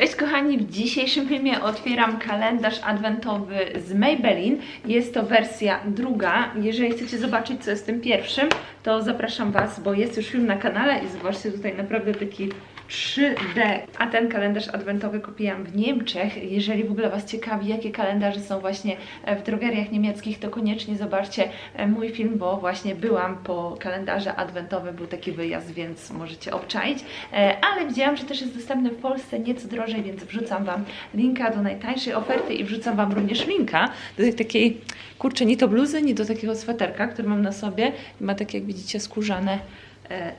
Cześć kochani, w dzisiejszym filmie otwieram kalendarz adwentowy z Maybelline. Jest to wersja druga. Jeżeli chcecie zobaczyć co jest tym pierwszym, to zapraszam Was, bo jest już film na kanale i zobaczcie tutaj naprawdę taki 3D. A ten kalendarz adwentowy kupiłam w Niemczech. Jeżeli w ogóle Was ciekawi, jakie kalendarze są właśnie e, w drogeriach niemieckich, to koniecznie zobaczcie e, mój film, bo właśnie byłam po kalendarze adwentowym, był taki wyjazd, więc możecie obczaić. E, Ale widziałam, że też jest dostępny w Polsce nieco drożej, więc wrzucam Wam linka do najtańszej oferty i wrzucam Wam również linka do takiej, kurczę, ni to bluzy, ni do takiego sweterka, który mam na sobie. Ma takie, jak widzicie, skórzane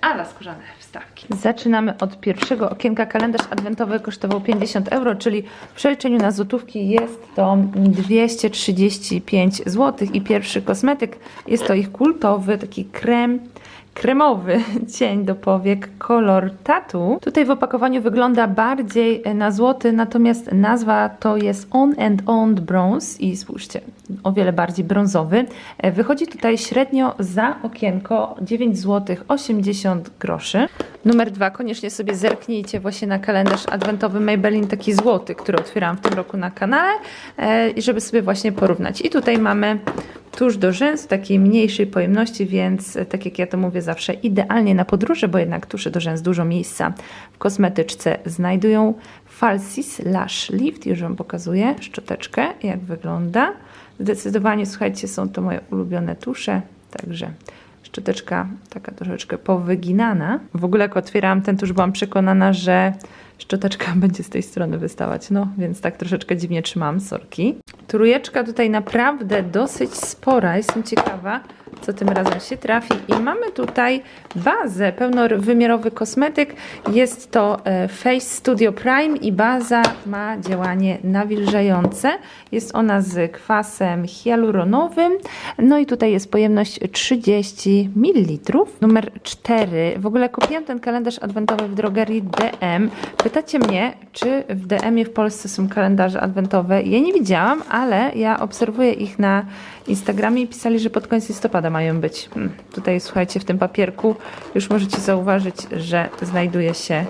ala skórzane wstawki. Zaczynamy od pierwszego okienka. Kalendarz adwentowy kosztował 50 euro, czyli w przeliczeniu na złotówki jest to 235 zł. I pierwszy kosmetyk jest to ich kultowy taki krem kremowy cień do powiek kolor tatu. Tutaj w opakowaniu wygląda bardziej na złoty, natomiast nazwa to jest On and On Bronze i spójrzcie, o wiele bardziej brązowy. E, Wychodzi tutaj średnio za okienko 9 zł 80 groszy. Numer dwa, koniecznie sobie zerknijcie właśnie na kalendarz adwentowy Maybelline, taki złoty, który otwierałam w tym roku na kanale, e, żeby sobie właśnie porównać. I tutaj mamy tuż do rzęs, takiej mniejszej pojemności, więc e, tak jak ja to mówię zawsze, idealnie na podróże, bo jednak tusze do rzęs dużo miejsca w kosmetyczce znajdują. Falsis Lash Lift, już Wam pokazuję szczoteczkę, jak wygląda. Zdecydowanie, słuchajcie, są to moje ulubione tusze, także szczoteczka taka troszeczkę powyginana. W ogóle jak otwierałam ten tusz, byłam przekonana, że szczoteczka będzie z tej strony wystawać, no więc tak troszeczkę dziwnie trzymam, sorki. Trójeczka tutaj naprawdę dosyć spora, jestem ciekawa, co tym razem się trafi. I mamy tutaj bazę, pełnowymiarowy kosmetyk. Jest to e, Face Studio Prime i baza ma działanie nawilżające. Jest ona z kwasem hialuronowym. No i tutaj jest pojemność 30 ml. Numer 4. W ogóle kupiłam ten kalendarz adwentowy w drogerii DM. Pytacie mnie, czy w DM-ie w Polsce są kalendarze adwentowe. Ja nie widziałam, ale ja obserwuję ich na Instagramie i pisali, że pod koniec listopada mają być. Hmm, Tutaj słuchajcie, w tym papierku już możecie zauważyć, że znajduje się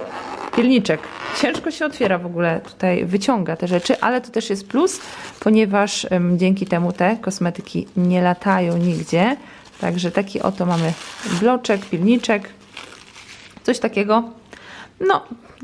pilniczek. Ciężko się otwiera w ogóle, tutaj wyciąga te rzeczy, ale to też jest plus, ponieważ em, dzięki temu te kosmetyki nie latają nigdzie. Także taki oto mamy bloczek, pilniczek, coś takiego. No,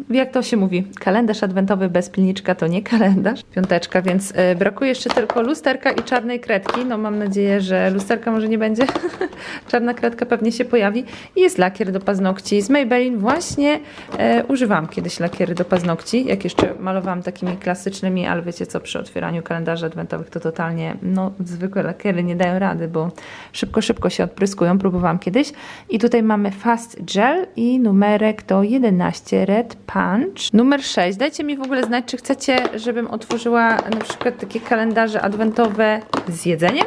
jak to się mówi, kalendarz adwentowy bez pilniczka to nie kalendarz. Piąteczka, więc y, brakuje jeszcze tylko lusterka i czarnej kredki. No mam nadzieję, że lusterka może nie będzie. Czarna kredka pewnie się pojawi. I jest lakier do paznokci z Maybelline. Właśnie e, używałam kiedyś lakiery do paznokci, jak jeszcze malowałam takimi klasycznymi, ale wiecie co, przy otwieraniu kalendarzy adwentowych to totalnie, no zwykłe lakiery nie dają rady, bo szybko, szybko się odpryskują. Próbowałam kiedyś. I tutaj mamy Fast Gel i numerek to 11 Red Punch. Numer 6. Dajcie mi w ogóle znać, czy chcecie, żebym otworzyła na przykład takie kalendarze adwentowe z jedzeniem?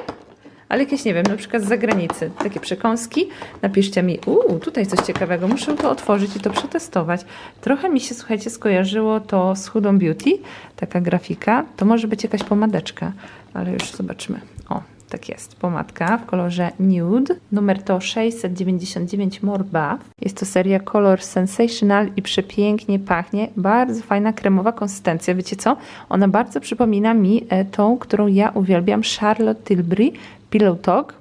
Ale jakieś, nie wiem, na przykład z zagranicy, takie przekąski, napiszcie mi, uuu, tutaj coś ciekawego, muszę to otworzyć i to przetestować. Trochę mi się, słuchajcie, skojarzyło to z Hudą Beauty, taka grafika, to może być jakaś pomadeczka, ale już zobaczymy. O, tak jest, pomadka w kolorze Nude, numer to 699 More. Jest to seria Color Sensational i przepięknie pachnie, bardzo fajna kremowa konsystencja, wiecie co? Ona bardzo przypomina mi e, tą, którą ja uwielbiam, Charlotte Tilbury Pillow Talk.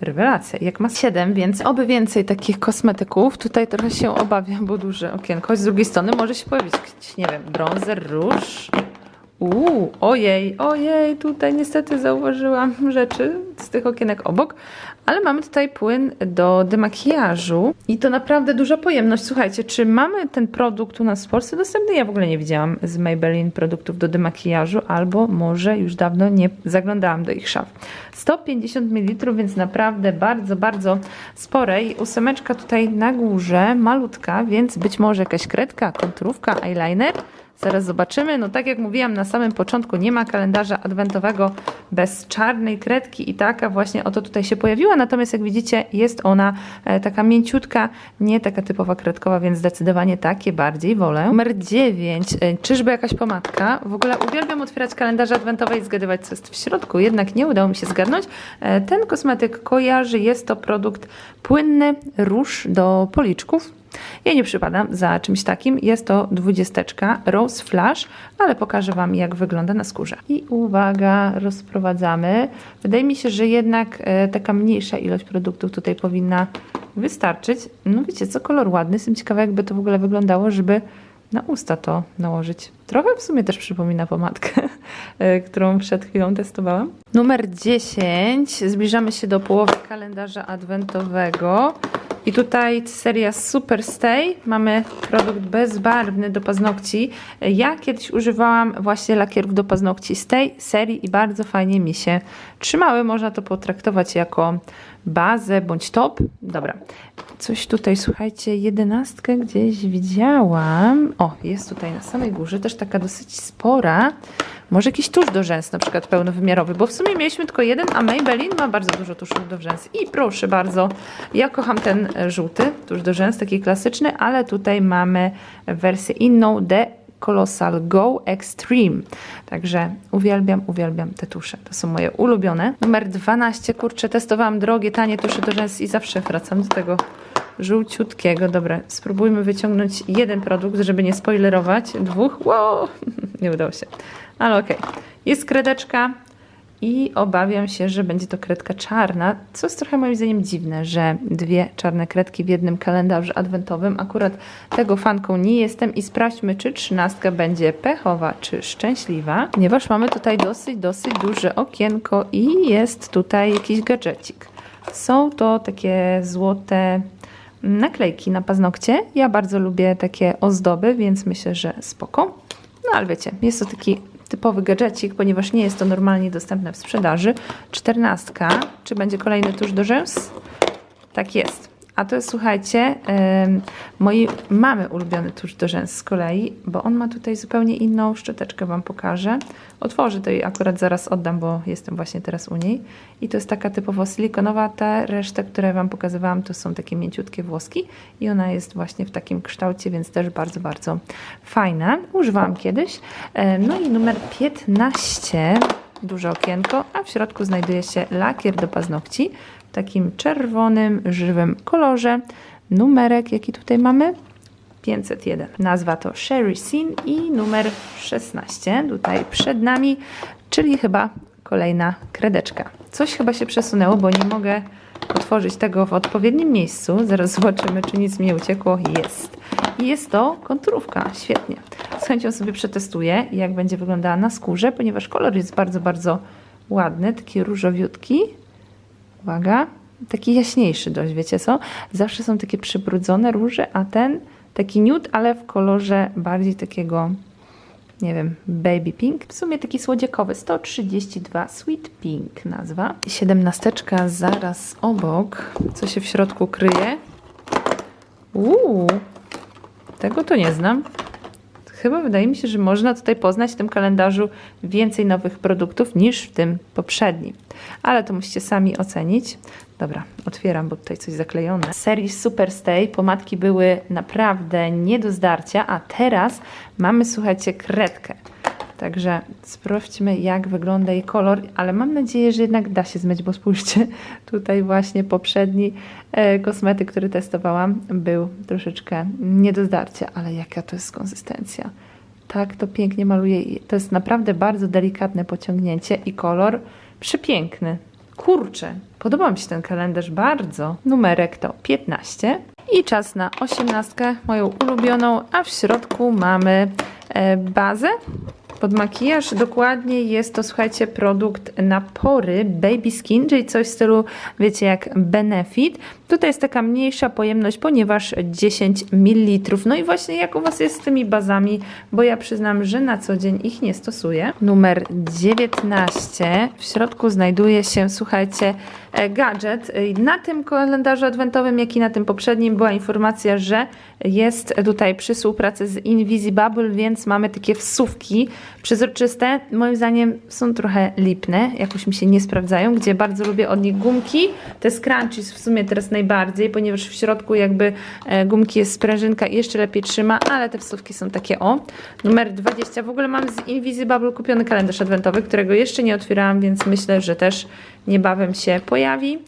Rewelacja, jak ma 7, więc oby więcej takich kosmetyków. Tutaj trochę się obawiam, bo duże okienko. Z drugiej strony może się pojawić nie wiem, bronzer, róż. Uuu, ojej, ojej, tutaj niestety zauważyłam rzeczy z tych okienek obok, ale mamy tutaj płyn do demakijażu i to naprawdę duża pojemność. Słuchajcie, czy mamy ten produkt u nas w Polsce dostępny? Ja w ogóle nie widziałam z Maybelline produktów do demakijażu, albo może już dawno nie zaglądałam do ich szaf. 150 ml, więc naprawdę bardzo, bardzo spore i ósemeczka tutaj na górze, malutka, więc być może jakaś kredka, konturówka, eyeliner. Zaraz zobaczymy. No tak jak mówiłam na samym początku, nie ma kalendarza adwentowego bez czarnej kredki i taka właśnie oto tutaj się pojawiła. Natomiast jak widzicie jest ona e, taka mięciutka, nie taka typowa kredkowa, więc zdecydowanie takie bardziej wolę. Numer 9. E, Czyżby jakaś pomadka? W ogóle uwielbiam otwierać kalendarze adwentowe i zgadywać co jest w środku, jednak nie udało mi się zgadnąć. E, Ten kosmetyk kojarzy, jest to produkt płynny, róż do policzków Ja nie przypadam za czymś takim. Jest to dwudziesteczka Rose Flash, ale pokażę Wam, jak wygląda na skórze. I uwaga, rozprowadzamy. Wydaje mi się, że jednak e, taka mniejsza ilość produktów tutaj powinna wystarczyć. No wiecie co, kolor ładny. Jestem ciekawa, jakby to w ogóle wyglądało, żeby na usta to nałożyć. Trochę w sumie też przypomina pomadkę, e, którą przed chwilą testowałam. Numer 10. Zbliżamy się do połowy kalendarza adwentowego. I tutaj seria Super Stay. Mamy produkt bezbarwny do paznokci. Ja kiedyś używałam właśnie lakierów do paznokci z tej serii i bardzo fajnie mi się trzymały. Można to potraktować jako bazę bądź top. Dobra. Coś tutaj, słuchajcie, jedenastkę gdzieś widziałam. O, jest tutaj na samej górze, też taka dosyć spora. Może jakiś tusz do rzęs, na przykład pełnowymiarowy, bo w sumie mieliśmy tylko jeden, a Maybelline ma bardzo dużo tuszów do rzęs. I proszę bardzo, ja kocham ten żółty tusz do rzęs, taki klasyczny, ale tutaj mamy wersję inną, The Colossal Go Extreme. Także uwielbiam, uwielbiam te tusze. To są moje ulubione. Numer 12, kurczę, testowałam drogie, tanie tusze do rzęs i zawsze wracam do tego żółciutkiego. Dobra, spróbujmy wyciągnąć jeden produkt, żeby nie spoilerować. Dwóch, wow, nie udało się. Ale okej. Jest kredeczka i obawiam się, że będzie to kredka czarna, co jest trochę moim zdaniem dziwne, że dwie czarne kredki w jednym kalendarzu adwentowym. Akurat tego fanką nie jestem i sprawdźmy, czy trzynastka będzie pechowa, czy szczęśliwa, ponieważ mamy tutaj dosyć, dosyć duże okienko i jest tutaj jakiś gadżecik. Są to takie złote naklejki na paznokcie. Ja bardzo lubię takie ozdoby, więc myślę, że spoko. No ale wiecie, jest to taki typowy gadżecik, ponieważ nie jest to normalnie dostępne w sprzedaży. Czternastka. Czy będzie kolejny tusz do rzęs? Tak jest. A to jest, słuchajcie, ym, mojej mamy ulubiony tusz do rzęs z kolei, bo on ma tutaj zupełnie inną szczoteczkę, Wam pokażę. Otworzę to i akurat zaraz oddam, bo jestem właśnie teraz u niej. I to jest taka typowo silikonowa, ta reszta, które Wam pokazywałam, to są takie mięciutkie włoski i ona jest właśnie w takim kształcie, więc też bardzo, bardzo fajna. Używałam kiedyś. Ym, No i numer 15 duże okienko, a w środku znajduje się lakier do paznokci w takim czerwonym, żywym kolorze. Numerek, jaki tutaj mamy? 501. Nazwa to Sherry Sin i numer 16 tutaj przed nami, czyli chyba kolejna kredeczka. Coś chyba się przesunęło, bo nie mogę otworzyć tego w odpowiednim miejscu. Zaraz zobaczymy, czy nic mi nie uciekło. Jest. I jest to konturówka. Świetnie. Chęcią sobie przetestuję, jak będzie wyglądała na skórze, ponieważ kolor jest bardzo, bardzo ładny. Taki różowiutki. Uwaga. Taki jaśniejszy dość, wiecie co? Zawsze są takie przybrudzone róże, a ten taki nude, ale w kolorze bardziej takiego, nie wiem, baby pink. W sumie taki słodziakowy, 132 sweet pink nazwa. Siedemnasteczka zaraz obok. Co się w środku kryje? Uuu, tego to nie znam. Chyba wydaje mi się, że można tutaj poznać w tym kalendarzu więcej nowych produktów niż w tym poprzednim. Ale to musicie sami ocenić. Dobra, otwieram, bo tutaj coś zaklejone. Serii Super Stay pomadki były naprawdę nie do zdarcia, a teraz mamy, słuchajcie, kredkę. Także sprawdźmy, jak wygląda jej kolor, ale mam nadzieję, że jednak da się zmyć, bo spójrzcie, tutaj właśnie poprzedni e, kosmetyk, który testowałam, był troszeczkę nie do zdarcia, ale jaka to jest konsystencja. Tak to pięknie maluje. To jest naprawdę bardzo delikatne pociągnięcie i kolor przepiękny. Kurczę, podoba mi się ten kalendarz bardzo. Numerek to 15 i czas na 18, moją ulubioną, a w środku mamy e, bazę pod makijaż. Dokładnie jest to, słuchajcie, produkt na pory Baby Skin, czyli coś w stylu, wiecie, jak Benefit. Tutaj jest taka mniejsza pojemność, ponieważ 10 ml. No i właśnie jak u Was jest z tymi bazami, bo ja przyznam, że na co dzień ich nie stosuję. Numer 19. W środku znajduje się, słuchajcie, e, gadżet. Na tym kalendarzu adwentowym, jak i na tym poprzednim była informacja, że jest tutaj przy współpracy z Invisibubble, więc mamy takie wsówki przezroczyste. Moim zdaniem są trochę lipne, jakoś mi się nie sprawdzają, gdzie bardzo lubię od nich gumki. Te scrunchies w sumie teraz najbardziej, ponieważ w środku jakby e, gumki jest sprężynka i jeszcze lepiej trzyma, ale te wsówki są takie o. Numer 20. W ogóle mam z Invisibubble kupiony kalendarz adwentowy, którego jeszcze nie otwierałam, więc myślę, że też niebawem się pojawi.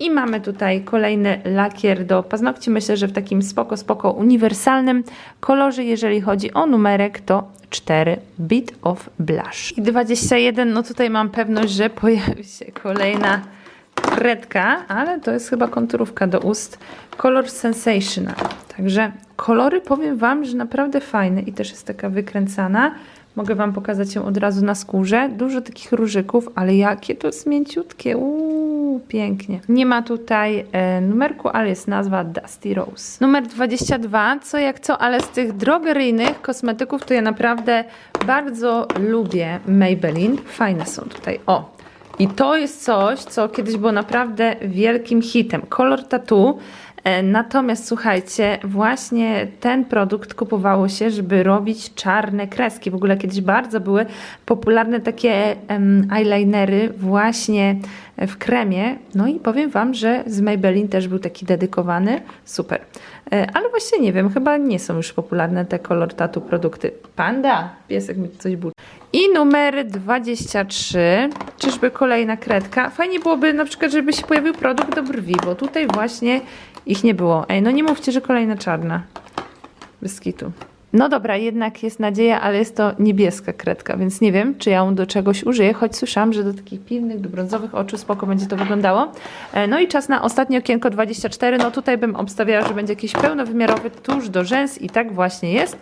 I mamy tutaj kolejny lakier do paznokci. Myślę, że w takim spoko, spoko uniwersalnym kolorze, jeżeli chodzi o numerek, to 4 Bit of Blush. I 21, no tutaj mam pewność, że pojawi się kolejna kredka, ale to jest chyba konturówka do ust. Kolor Sensational. Także kolory powiem Wam, że naprawdę fajne i też jest taka wykręcana. Mogę Wam pokazać ją od razu na skórze. Dużo takich różyków, ale jakie to jest mięciutkie. Uuu, pięknie. Nie ma tutaj e, numerku, ale jest nazwa Dusty Rose. Numer 22, co jak co, ale z tych drogeryjnych kosmetyków to ja naprawdę bardzo lubię Maybelline. Fajne są tutaj. O, i to jest coś, co kiedyś było naprawdę wielkim hitem. Kolor tattoo. E, Natomiast słuchajcie, właśnie ten produkt kupowało się, żeby robić czarne kreski. W ogóle kiedyś bardzo były popularne takie eyelinery właśnie w kremie. No i powiem Wam, że z Maybelline też był taki dedykowany. Super. E, Ale właśnie nie wiem, chyba nie są już popularne te kolor tattoo produkty. Panda! Piesek mi coś bul. I numer 23. Czyżby kolejna kredka? Fajnie byłoby na przykład, żeby się pojawił produkt do brwi, bo tutaj właśnie ich nie było. Ej, no nie mówcie, że kolejna czarna. Bez kitu. No dobra, jednak jest nadzieja, ale jest to niebieska kredka, więc nie wiem, czy ja ją do czegoś użyję, choć słyszałam, że do takich piwnych, do brązowych oczu spoko będzie to wyglądało. E, No i czas na ostatnie okienko 24. No tutaj bym obstawiała, że będzie jakiś pełnowymiarowy tuż do rzęs i tak właśnie jest.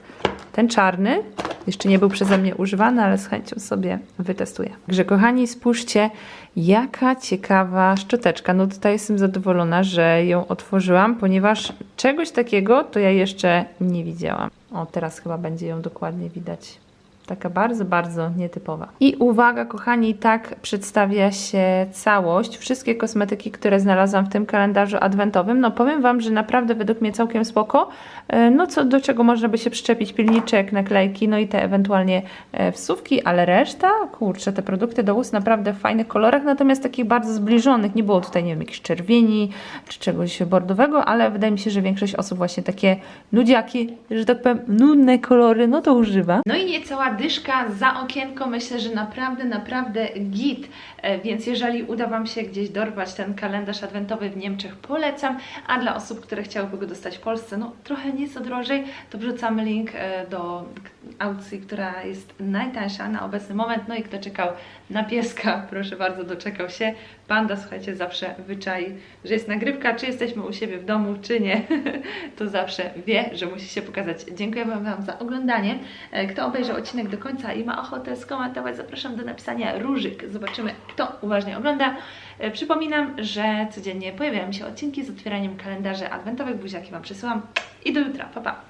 Ten czarny jeszcze nie był przeze mnie używany, ale z chęcią sobie wytestuję. Także kochani, spójrzcie, jaka ciekawa szczoteczka. No tutaj jestem zadowolona, że ją otworzyłam, ponieważ czegoś takiego to ja jeszcze nie widziałam. O, teraz chyba będzie ją dokładnie widać. Taka bardzo, bardzo nietypowa. I uwaga, kochani, tak przedstawia się całość. Wszystkie kosmetyki, które znalazłam w tym kalendarzu adwentowym, no powiem Wam, że naprawdę według mnie całkiem spoko. E, No co, do czego można by się przyczepić? Pilniczek, naklejki, no i te ewentualnie e, wsówki, ale reszta, kurczę, te produkty do ust naprawdę w fajnych kolorach, natomiast takich bardzo zbliżonych. Nie było tutaj, nie wiem, jakichś czerwieni czy czegoś bordowego, ale wydaje mi się, że większość osób właśnie takie nudziaki, że tak powiem, nudne kolory, no to używa. No i niecała dyszka za okienko, myślę, że naprawdę, naprawdę git, E, więc jeżeli uda Wam się gdzieś dorwać ten kalendarz adwentowy w Niemczech, polecam, a dla osób, które chciałyby go dostać w Polsce, no trochę nieco drożej, to wrzucamy link e, do aukcji, która jest najtańsza na obecny moment, no i kto czekał na pieska, proszę bardzo, doczekał się. Panda, słuchajcie, zawsze wyczai, że jest nagrywka, czy jesteśmy u siebie w domu, czy nie, to zawsze wie, że musi się pokazać. Dziękuję Wam za oglądanie. E, Kto obejrzał odcinek do końca i ma ochotę skomentować, zapraszam do napisania różyk. Zobaczymy, kto uważnie ogląda. E, Przypominam, że codziennie pojawiają się odcinki z otwieraniem kalendarzy adwentowych. Buziaki Wam przesyłam i do jutra. Pa, pa!